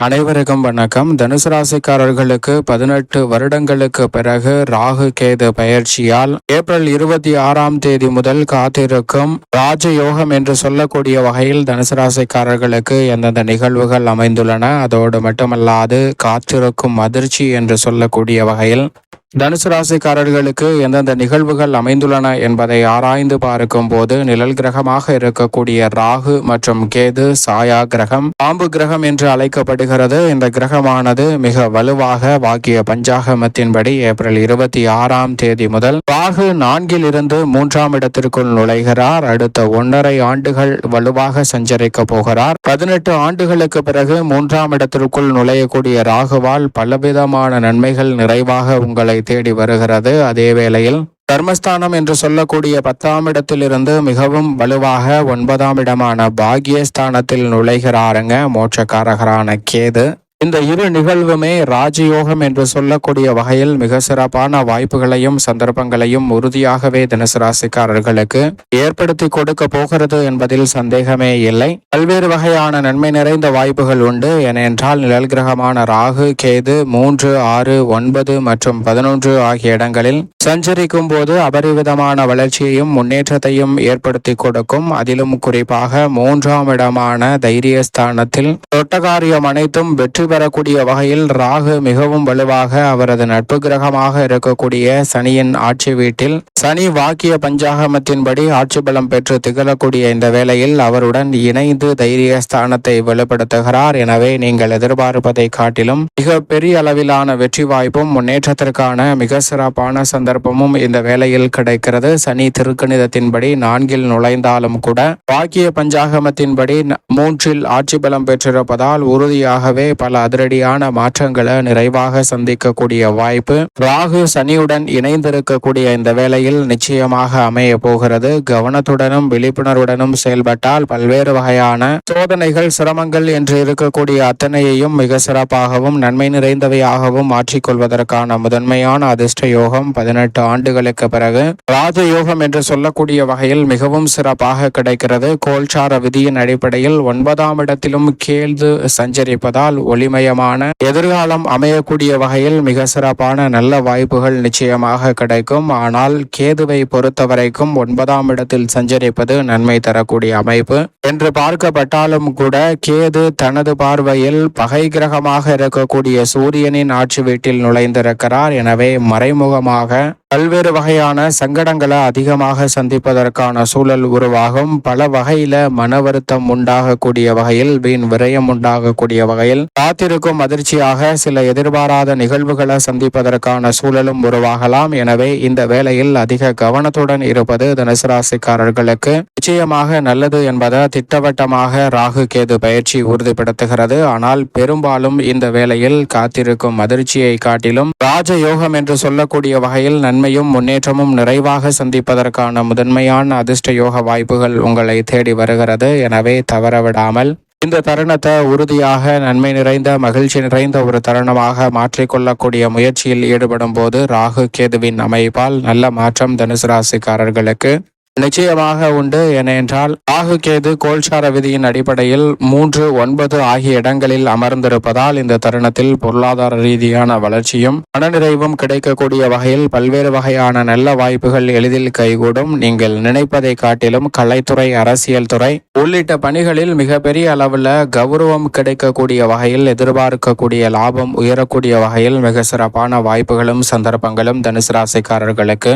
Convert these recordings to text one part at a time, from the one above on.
அனைவருக்கும் வணக்கம். தனுசு ராசிக்காரர்களுக்கு பதினெட்டு வருடங்களுக்கு பிறகு ராகு கேது பயிற்சியால் ஏப்ரல் இருபத்தி ஆறாம் தேதி முதல் காத்திருக்கும் ராஜயோகம் என்று சொல்லக்கூடிய வகையில் தனுசு ராசிக்காரர்களுக்கு எந்தெந்த நிகழ்வுகள் அமைந்துள்ளன அதோடு மட்டுமல்லாது காத்திருக்கும் அதிர்ச்சி என்று சொல்லக்கூடிய வகையில் தனுசு ராசிக்காரர்களுக்கு எந்தெந்த நிகழ்வுகள் அமைந்துள்ளன என்பதை ஆராய்ந்து பார்க்கும் போது நிழல் கிரகமாக இருக்கக்கூடிய ராகு மற்றும் கேது சாயா கிரகம் பாம்பு கிரகம் என்று அழைக்கப்படுகிறது. இந்த கிரகமானது மிக வலுவாக வாக்கிய பஞ்சாகமத்தின்படி ஏப்ரல் இருபத்தி ஆறாம் தேதி முதல் ராகு நான்கில் இருந்து மூன்றாம் இடத்திற்குள் நுழைகிறார். அடுத்த ஒன்றரை ஆண்டுகள் வலுவாக சஞ்சரிக்க போகிறார். பதினெட்டு ஆண்டுகளுக்கு பிறகு மூன்றாம் இடத்திற்குள் நுழையக்கூடிய ராகுவால் பலவிதமான நன்மைகள் நிறைவாக உங்களை தேடி வருகிறது. அதே வேளையில் தர்மஸ்தானம் என்று சொல்லக்கூடிய பத்தாம் இடத்திலிருந்து மிகவும் வலுவாக ஒன்பதாம் இடமான பாக்யஸ்தானத்தில் நுழைகிறாருங்க. மோட்சக்காரகரான கேது. இந்த இரு நிகழ்வுமே ராஜயோகம் என்று சொல்லக்கூடிய வகையில் மிக சிறப்பான வாய்ப்புகளையும் சந்தர்ப்பங்களையும் உறுதியாகவே தனுசு ராசிக்காரர்களுக்கு ஏற்படுத்தி கொடுக்க போகிறது என்பதில் சந்தேகமே இல்லை. பல்வேறு வகையான நன்மை நிறைந்த வாய்ப்புகள் உண்டு. ஏனென்றால் நிழல் கிரகமான ராகு கேது மூன்று ஆறு ஒன்பது மற்றும் பதினொன்று ஆகிய இடங்களில் சஞ்சரிக்கும் போது அபரிவிதமான வளர்ச்சியையும் முன்னேற்றத்தையும் ஏற்படுத்தி கொடுக்கும். அதிலும் குறிப்பாக மூன்றாம் இடமான தைரியஸ்தானத்தில் தொட்டகாரியம் அனைத்தும் வெற்றி பெறக்கூடிய வகையில் ராகு மிகவும் வலுவாக அவரது நட்பு கிரகமாக இருக்கக்கூடிய சனியின் ஆட்சி வீட்டில் சனி வாக்கிய பஞ்சாகமத்தின்படி ஆட்சி பலம் பெற்று திகழக்கூடிய இந்த வேளையில் அவருடன் இணைந்து தைரிய ஸ்தானத்தை வலுப்படுத்துகிறார் எனவே நீங்கள் எதிர்பார்ப்பதை காட்டிலும் மிக பெரிய அளவிலான வெற்றி வாய்ப்பும் முன்னேற்றத்திற்கான மிக சிறப்பான சந்தர்ப்பமும் இந்த வேளையில் கிடைக்கிறது. சனி திருக்கணிதத்தின்படி நான்கில் நுழைந்தாலும் கூட வாக்கிய பஞ்சாகமத்தின்படி மூன்றில் ஆட்சி பலம் பெற்றிருப்பதால் உறுதியாகவே பல அதிரடியான மாற்றங்களை நிறைவாக சந்திக்கக்கூடிய வாய்ப்பு. ராகு சனியுடன் இணைந்திருக்கக்கூடிய இந்த வேளையில் நிச்சயமாக அமைய போகிறது. கவனத்துடனும் விழிப்புணர்வுடனும் செயல்பட்டால் பல்வேறு வகையான சோதனைகள் சிரமங்கள் என்று இருக்கக்கூடிய அத்தனையையும் மிக சிறப்பாகவும் நன்மை நிறைந்தவையாகவும் மாற்றிக்கொள்வதற்கான முதன்மையான அதிர்ஷ்ட யோகம் பதினெட்டு ஆண்டுகளுக்கு பிறகு. ராஜயோகம் என்று சொல்லக்கூடிய வகையில் மிகவும் சிறப்பாக கிடைக்கிறது. கோல்சார விதியின் அடிப்படையில் ஒன்பதாம் இடத்திலும் கேள்வி சஞ்சரிப்பதால் ஒளி ஒளிமயமான எதிர்காலம் அமையக்கூடிய வகையில் மிக சிறப்பான நல்ல வாய்ப்புகள் நிச்சயமாக கிடைக்கும். ஆனால் கேதுவை பொறுத்தவரைக்கும் ஒன்பதாம் இடத்தில் சஞ்சரிப்பது நன்மை தரக்கூடிய அமைப்பு. என்று பார்க்கப்பட்டாலும் கூட கேது தனது பார்வையில் பகை கிரகமாக இருக்கக்கூடிய சூரியனின் ஆட்சி வீட்டில் நுழைந்திருக்கிறார். எனவே மறைமுகமாக பல்வேறு வகையான சங்கடங்களை அதிகமாக சந்திப்பதற்கான சூழல் உருவாகும். பல வகையில மன வருத்தம் உண்டாகக்கூடிய வகையில் வீண் விரயம் உண்டாகக்கூடிய வகையில் காத்திருக்கும் அதிர்ச்சியாக சில எதிர்பாராத நிகழ்வுகளை சந்திப்பதற்கான சூழலும் உருவாகலாம். எனவே இந்த வேளையில் அதிக கவனத்துடன் இருப்பது தனுசுராசிக்காரர்களுக்கு நிச்சயமாக நல்லது என்பதை திட்டவட்டமாக ராகு கேது பயிற்சி உறுதிப்படுத்துகிறது. ஆனால் பெரும்பாலும் இந்த வேளையில் காத்திருக்கும் அதிர்ச்சியை காட்டிலும் ராஜயோகம் என்று சொல்லக்கூடிய வகையில் நன்மை நன்மையும் முன்னேற்றமும் நிறைவாக சந்திப்பதற்கான முதன்மையான அதிர்ஷ்ட யோக வாய்ப்புகள் உங்களை தேடி வருகிறது. எனவே தவறவிடாமல் இந்த தருணத்தை உறுதியாக நன்மை நிறைந்த மகிழ்ச்சி நிறைந்த ஒரு தருணமாக மாற்றிக்கொள்ளக்கூடிய முயற்சியில் ஈடுபடும் போது ராகு கேதுவின் அமைப்பால் நல்ல மாற்றம் தனுசு ராசிக்காரர்களுக்கு நிச்சயமாக உண்டு ஏனென்றால் ராகு கேது கோல்சார விதியின் அடிப்படையில் மூன்று ஒன்பது ஆகிய இடங்களில் அமர்ந்திருப்பதால் இந்த தருணத்தில் பொருளாதார ரீதியான வளர்ச்சியும் மனநிறைவும் கிடைக்கக்கூடிய வகையில் பல்வேறு வகையான நல்ல வாய்ப்புகள் எளிதில் கைகூடும். நீங்கள் நினைப்பதை காட்டிலும் கலைத்துறை அரசியல் துறை உள்ளிட்ட பணிகளில் மிகப்பெரிய அளவில் கௌரவம் கிடைக்கக்கூடிய வகையில் எதிர்பார்க்கக்கூடிய லாபம் உயரக்கூடிய வகையில் மிக சிறப்பான வாய்ப்புகளும் சந்தர்ப்பங்களும் தனுசு ராசிக்காரர்களுக்கு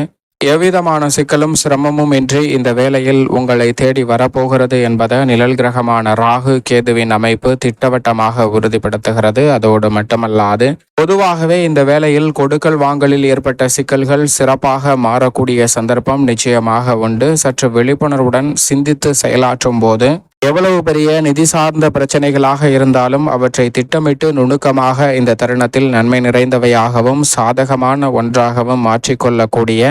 எவ்விதமான சிக்கலும் சிரமமும் இன்றி இந்த வேளையில் உங்களை தேடி வரப்போகிறது என்பதை நிழல் கிரகமான ராகு கேதுவின் அமைப்பு திட்டவட்டமாக உறுதிப்படுத்துகிறது. அதோடு மட்டுமல்லாது பொதுவாகவே இந்த வேளையில் கொடுக்கல் வாங்கலில் ஏற்பட்ட சிக்கல்கள் சிறப்பாக மாறக்கூடிய சந்தர்ப்பம் நிச்சயமாக உண்டு. சற்று விழிப்புணர்வுடன் சிந்தித்து செயலாற்றும் போது எவ்வளவு பெரிய நிதி சார்ந்த பிரச்சனைகளாக இருந்தாலும் அவற்றை திட்டமிட்டு நுணுக்கமாக இந்த தருணத்தில் நன்மை நிறைந்தவையாகவும் சாதகமான ஒன்றாகவும் மாற்றிக்கொள்ளக்கூடிய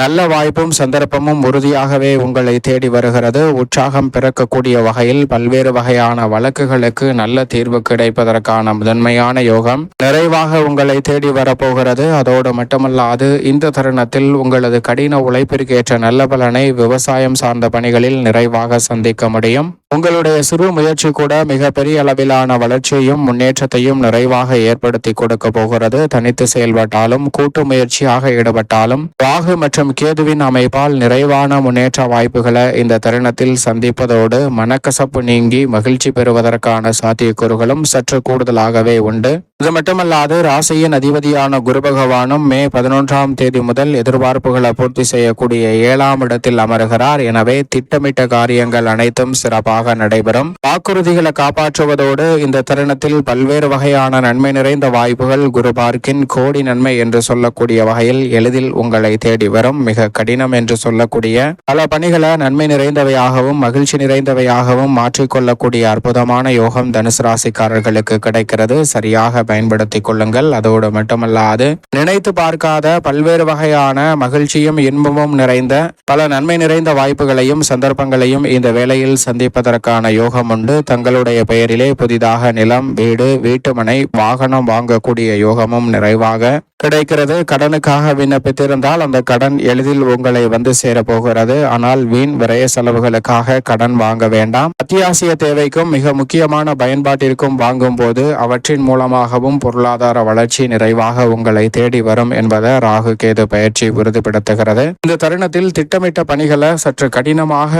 நல்ல வாய்ப்பும் சந்தர்ப்பமும் உறுதியாகவே உங்களை தேடி வருகிறது. உற்சாகம் பிறக்கக்கூடிய வகையில் பல்வேறு வகையான வழக்குகளுக்கு நல்ல தீர்வு கிடைப்பதற்கான முதன்மையான யோகம் நிறைவாக உங்களை தேடி வரப்போகிறது. அதோடு மட்டுமல்லாது இந்த தருணத்தில் உங்களது கடின உழைப்பிற்கேற்ற நல்ல பலனை விவசாயம் சார்ந்த பணிகளில் நிறைவாக சந்திக்க முடியும். உங்களுடைய சிறு முயற்சி கூட மிகப்பெரிய அளவிலான வளர்ச்சியையும் முன்னேற்றத்தையும் நிறைவாக ஏற்படுத்தி கொடுக்க போகிறது. தனித்து செயல்பட்டாலும் கூட்டு முயற்சியாக ஈடுபட்டாலும் ராகு மற்றும் கேதுவின் அமைப்பால் நிறைவான முன்னேற்ற வாய்ப்புகளை இந்த தருணத்தில் சந்திப்பதோடு மனக்கசப்பு நீங்கி மகிழ்ச்சி பெறுவதற்கான சாத்தியக்கூறுகளும் சற்று கூடுதலாகவே உண்டு. இது மட்டுமல்லாது ராசியின் அதிபதியான குரு பகவானும் மே பதினொன்றாம் தேதி முதல் எதிர்பார்ப்புகளை பூர்த்தி செய்யக்கூடிய ஏழாம் இடத்தில் அமருகிறார். எனவே திட்டமிட்ட காரியங்கள் அனைத்தும் சிறப்பாக நடைபெறும். வாக்குறுதிகளை காப்பாற்றுவதோடு இந்த தருணத்தில் பல்வேறு வகையான நன்மை நிறைந்த வாய்ப்புகள் குரு பார்க்கின் கோடி நன்மை என்று சொல்லக்கூடிய வகையில் எளிதில் உங்களை தேடி வரும். மிக கடினம் என்று சொல்லக்கூடிய பல பணிகளை நன்மை நிறைந்தவையாகவும் மகிழ்ச்சி நிறைந்தவையாகவும் மாற்றிக்கொள்ளக்கூடிய அற்புதமான யோகம் தனுசு ராசிக்காரர்களுக்கு கிடைக்கிறது. சரியாக பயன்படுத்திக் கொள்ளுங்கள். அதோடு மட்டுமல்லாது நினைத்து பார்க்காத பல்வேறு வகையான மகிழ்ச்சியும் இன்பமும் நிறைந்த பல நன்மை நிறைந்த வாய்ப்புகளையும் சந்தர்ப்பங்களையும் இந்த வேளையில் சந்திப்பதற்கான யோகம் உண்டு. தங்களுடைய பெயரிலே புதிதாக நிலம் வீடு வீட்டுமனை வாகனம் வாங்கக்கூடிய யோகமும் நிறைவாக கிடைக்கிறது. கடனுக்காக விண்ணப்பித்திருந்தால் அந்த கடன் எளிதில் உங்களை வந்து சேரப்போகிறது. ஆனால் வீண் விரய செலவுகளுக்காக கடன் வாங்க வேண்டாம். அத்தியாவசிய தேவைக்கும் மிக முக்கியமான பயன்பாட்டிற்கும் வாங்கும் போது அவற்றின் மூலமாகவும் பொருளாதார வளர்ச்சி நிறைவாக உங்களை தேடி வரும் என்பதை ராகு கேது பயிற்சி உறுதிப்படுத்துகிறது. இந்த தருணத்தில் திட்டமிட்ட பணிகளை சற்று கடினமாக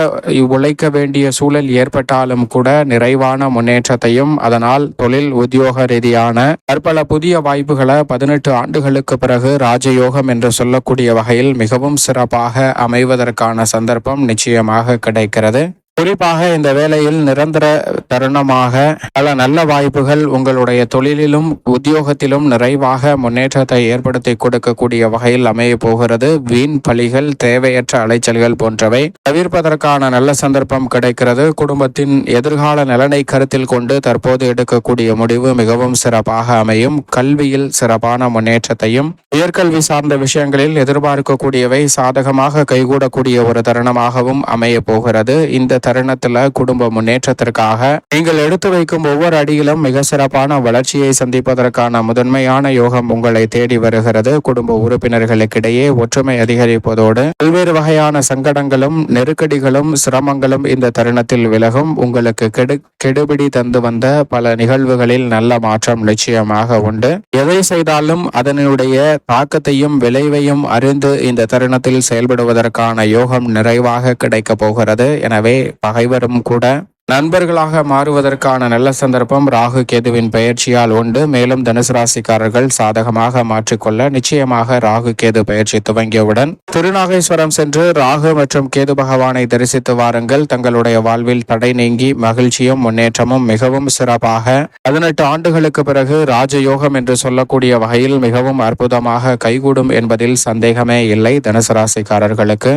உழைக்க வேண்டிய சூழல் ஏற்பட்டாலும் கூட நிறைவான முன்னேற்றத்தையும் அதனால் தொழில் உத்தியோக ரீதியான பற்பல புதிய வாய்ப்புகளை பதினெட்டு ஆண்டுகளுக்கு பிறகு ராஜயோகம் என்று சொல்லக்கூடிய வகையில் மிகவும் சிறப்பாக அமைவதற்கான சந்தர்ப்பம் நிச்சயமாக கிடைக்கிறது. குறிப்பாக இந்த வேலையில் நிரந்தர தருணமாக பல நல்ல வாய்ப்புகள் உங்களுடைய தொழிலிலும் உத்தியோகத்திலும் நிறைவாக முன்னேற்றத்தை ஏற்படுத்தி கொடுக்கக்கூடிய வகையில் அமைய போகிறது. வீண் பலிகள் தேவையற்ற அலைச்சல்கள் போன்றவை தவிர்ப்பதற்கான நல்ல சந்தர்ப்பம் கிடைக்கிறது. குடும்பத்தின் எதிர்கால நலனை கருத்தில் கொண்டு தற்போது எடுக்கக்கூடிய முடிவு மிகவும் சிறப்பாக அமையும். கல்வியில் சிறப்பான முன்னேற்றத்தையும் உயர்கல்வி சார்ந்த விஷயங்களில் எதிர்பார்க்கக்கூடியவை சாதகமாக கைகூடக்கூடிய ஒரு தருணமாகவும் அமைய போகிறது. இந்த தருணத்துல குடும்ப முன்னேற்றத்திற்காக நீங்கள் எடுத்து வைக்கும் ஒவ்வொரு அடியிலும் மிக சிறப்பான வளர்ச்சியை சந்திப்பதற்கான முதன்மையான யோகம் உங்களை தேடி வருகிறது. குடும்ப உறுப்பினர்களுக்கிடையே ஒற்றுமை அதிகரிப்பதோடு பல்வேறு வகையான சங்கடங்களும் நெருக்கடிகளும் சிரமங்களும் இந்த தருணத்தில் விலகும். உங்களுக்கு கெடு கெடுபிடி தந்து வந்த பல நிகழ்வுகளில் நல்ல மாற்றம் நிச்சயமாக உண்டு. எதை செய்தாலும் அதனுடைய தாக்கத்தையும் விளைவையும் அறிந்து இந்த தருணத்தில் செயல்படுவதற்கான யோகம் நிறைவாக கிடைக்கப் போகிறது. எனவே பகைவரும் கூட நண்பர்களாக மாறுவதற்கான நல்ல சந்தர்ப்பம் ராகு கேதுவின் பயிற்சியால் உண்டு. மேலும் தனுசு ராசிக்காரர்கள் சாதகமாக மாற்றிக்கொள்ள நிச்சயமாக ராகு கேது பயிற்சி துவங்கியவுடன் திருநாகேஸ்வரம் சென்று ராகு மற்றும் கேது பகவானை தரிசித்து வாருங்கள். தங்களுடைய வாழ்வில் தடை நீங்கி மகிழ்ச்சியும் முன்னேற்றமும் மிகவும் சிறப்பாக பதினெட்டு ஆண்டுகளுக்கு பிறகு ராஜயோகம் என்று சொல்லக்கூடிய வகையில் மிகவும் அற்புதமாக கைகூடும் என்பதில் சந்தேகமே இல்லை. தனுசு ராசிக்காரர்களுக்கு